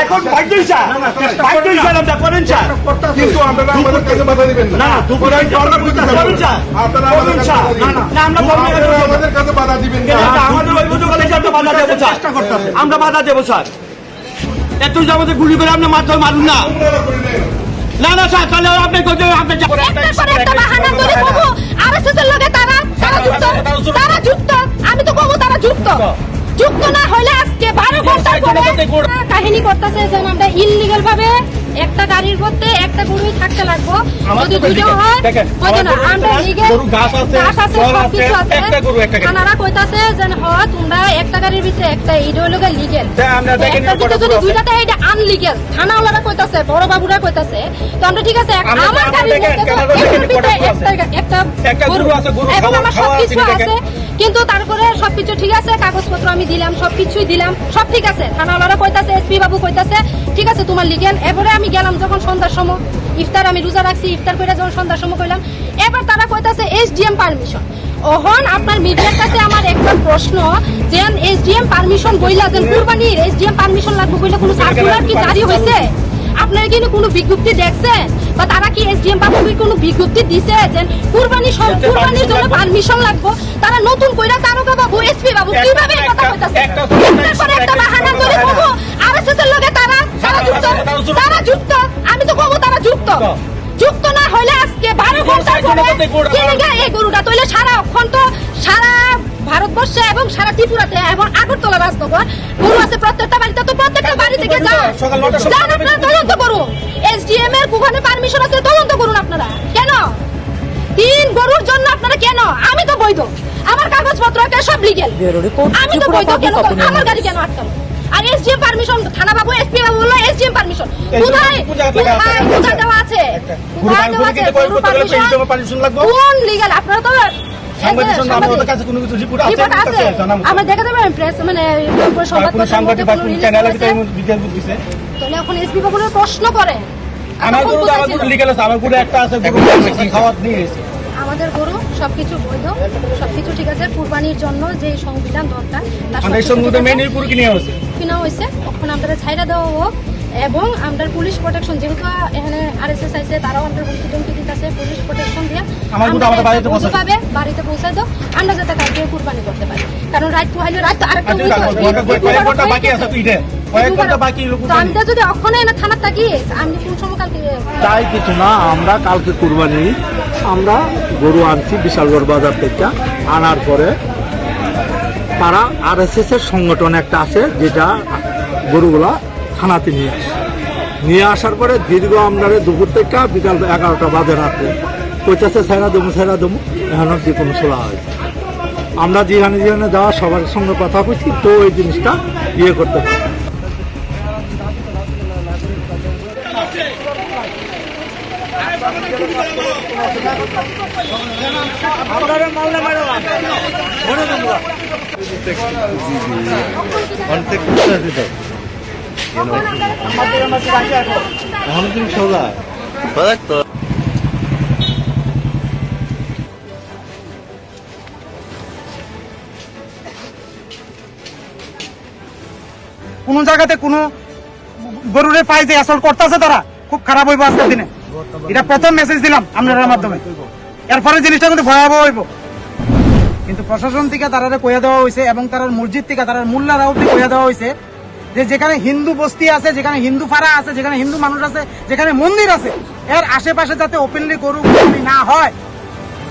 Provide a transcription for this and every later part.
এখন sir. Sir. আমরা করেন স্যার। কিন্তু আপনারা আমাদের কাছে বাধা দিবেন না। না করেন স্যার। আপনারা আমাদের কাছে না। না আমরা বলব না, আপনারা আমাদের কাছে বাধা দিবেন না। আমাদের ওই বুঝো কলেজে আমরা বাধা দেবো স্যার। আমরা বাধা দেবো স্যার। এত যে আমাদের গুলি করে আপনি মারতে মারুন না। না না স্যার তাহলে আপনি এর লগে তারা তারা যুক্ত তারা যুক্ত। আমি তো কবো তারা যুক্ত। যুক্ত না হলে আজকে বারো ঘণ্টার পরে কাহিনী করতেছে আমরা ইললিগাল ভাবে একটা গাড়ির মধ্যে একটা গরুই থাকতে লাগবো। যদি দুটো হয় আমার লিগেল গরু ঘাস আছে, আছে গরু, কইতাছে যে হয় তোমরা একটা গাড়ির ভিতরে একটা এইটা হলো লিগেল একটা ভিতরে যদি দুইটাতে এটা আনলিগেল থানাওয়ালারা কইতাছে বড় বাবুরা কইতাছে। তো আমরা ঠিক আছে আমার গাড়ির মধ্যে গরু? একটা একটা একটা গরু আছে, গরু এবং আমার সবকিছু আছে। কিন্তু তারপরে সবকিছু ঠিক আছে কাগজপত্র আমি দিলাম সবকিছুই দিলাম সব ঠিক আছে। থানাওয়ালারা কইতাছে এসপি বাবু কইতাছে ঠিক আছে তোমার লিগেল। এবারে আমি গেলাম যখন সন্ধ্যার সময়। ইফতার আমি রোজা রাখছি ইফতার করে যখন সন্ধ্যার সময় কইলাম। এবার তারা কইতাছে এসডিএম পারমিশন। ওহন আপনার মিডিয়ার কাছে আমার একটা প্রশ্ন যে এসডিএম পারমিশন বইলা যে কুরবানির এসডিএম পারমিশন লাগবে বইলে কোনো সার্কুলার কি জারি হয়েছে আপনারা কি কোনো বিজ্ঞপ্তি দেখছেন? বা তারা কি এসডিএম বাবু কোনো বিজ্ঞপ্তি দিছে যে কুরবানি কুরবানির জন্য পারমিশন লাগবে? তারা নতুন কইরা তারকা বাবু এসপি বাবু কীভাবে এই কথা কইতাছে? একটা- একটার পর একটা বাহানা করে কবো আরএসএস এর লগে তারা তারা যুক্ত। তারা যুক্ত। আমি তো কবো তারা যুক্ত। যুক্ত না হলে আজকে বারো ঘণ্টার পরে এই গরুটা তৈলে সারা অক্ষণ তো সারা ত্রিপুরাতে এবং আগরতলা রাজনগর গরু আছে প্রত্যেকটা বাড়িতে তো প্রত্যেকটা বাড়ি থেকে যান। আপনারা তদন্ত করুন। এসডিএম এর কুখানে পারমিশন আছে তদন্ত করুন আপনারা। কেন? তিন গরুর জন্য আপনারা কেন? আমি তো বৈধ। আমার কাগজপত্র একটা সব লিগেল আমি তো বৈধ কেন আমার গাড়ি কেন আটকালো? আর এসডিএম পারমিশন থানা বাবু এসপি বাবু বলল এসডিএম পারমিশন কোথায়? আছে? কোথায় কোথায় দেওয়া আছে? কোথায় দেওয়া আছে? কোন লিগাল আপনারা তো সাংবাদিক আমাদের কাছে কোনো কিছু রিপোর্ট আছে? রিপোর্ট আমার প্রেস মানে কোনো সংবাদপত্রের সাংবাদিক মধ্যে বা কোনো কোনো release চ্যানেলে করেছে। বিজ্ঞান দিছে? তাহলে এখন এসপি বাবুর প্রশ্ন করে? আমার গরু আমার গরু লিগেল আছে আমার গরু একটা আছে গরু কি নিয়ে এসে আমাদের গরু সবকিছু বৈধ সবকিছু ঠিক আছে কুরবানির জন্য যে সংবিধান দরকার তার আছে। মেন কিনে হয়েছে কিনা হয়েছে তখন আমরা ছাইরা দেওয়া হোক এবং আমরা পুলিশ প্রোটেকশন যেহেতু এখানে আরএসএস আইছে তারাও আমরা হুমকি টুমকি দিতেছে পুলিশ প্রোটেকশন দিয়ে আমার কিন্তু আমাদের বাড়িতে পৌঁছায়। পাবে বাড়িতে পৌঁছায় দাও। আমরা যাতে কালকে কুরবানি করতে পারি। কারণ রাত পোহাইলে রাত তো আরেকটা আচ্ছা, ঘণ্টা বাকি আছে তো ঈদে। কয়েক ঘণ্টা বাকি লোক তো আমি যদি অক্ষণে এনে থানার থাকি আমি কোন সময় কালকে। তাই কিছু না আমরা কালকে কুরবানি আমরা গরু আনছি বিশালগড় বাজার থেকে। আনার পরে তারা আর এস এর সংগঠন একটা আছে যেটা গরুগুলা থানাতে নিয়ে আসে। নিয়ে আসার পরে দীর্ঘ আমরা দুপুর থেকে বিকাল এগারোটা বাজে রাতে কইতাছে সেরা দেবো সেরা দেবো এখন যে কোনো খোলা হয়েছে আমরা যেখানে যেখানে যাওয়া, সবার সঙ্গে কথা বলছি তো ওই জিনিসটা ইয়ে করতে পারি কোন জায়গাতে কোনো গরুরে পাই যে অ্যাসল্ট করতেছে তারা, খুব খারাপ হইব আজকের দিনে। এটা প্রথম মেসেজ দিলাম আপনার মাধ্যমে। এরপরে জিনিসটা কিন্তু ভয়াবহ হইব। কিন্তু প্রশাসন থেকে তারা কইয়া দেওয়া হয়েছে এবং তার মসজিদ থেকে তার মোল্লারাও কইয়া দেওয়া হয়েছে যে যেখানে হিন্দু বস্তি আছে, যেখানে হিন্দু ফাড়া আছে, যেখানে হিন্দু মানুষ আছে, যেখানে মন্দির আছে, এর আশেপাশে যাতে ওপেনলি গরু না হয়।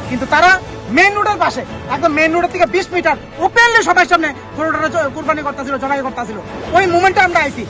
কিন্তু তারা মেইন রোডের পাশে, একদম মেইন রোডের থেকে বিশ মিটার ওপেনলি সবাই সামনে গরুটা কোরবানি করতেছিল জবাই করতেছিল ওই মুমেন্টে আমরা আইছি।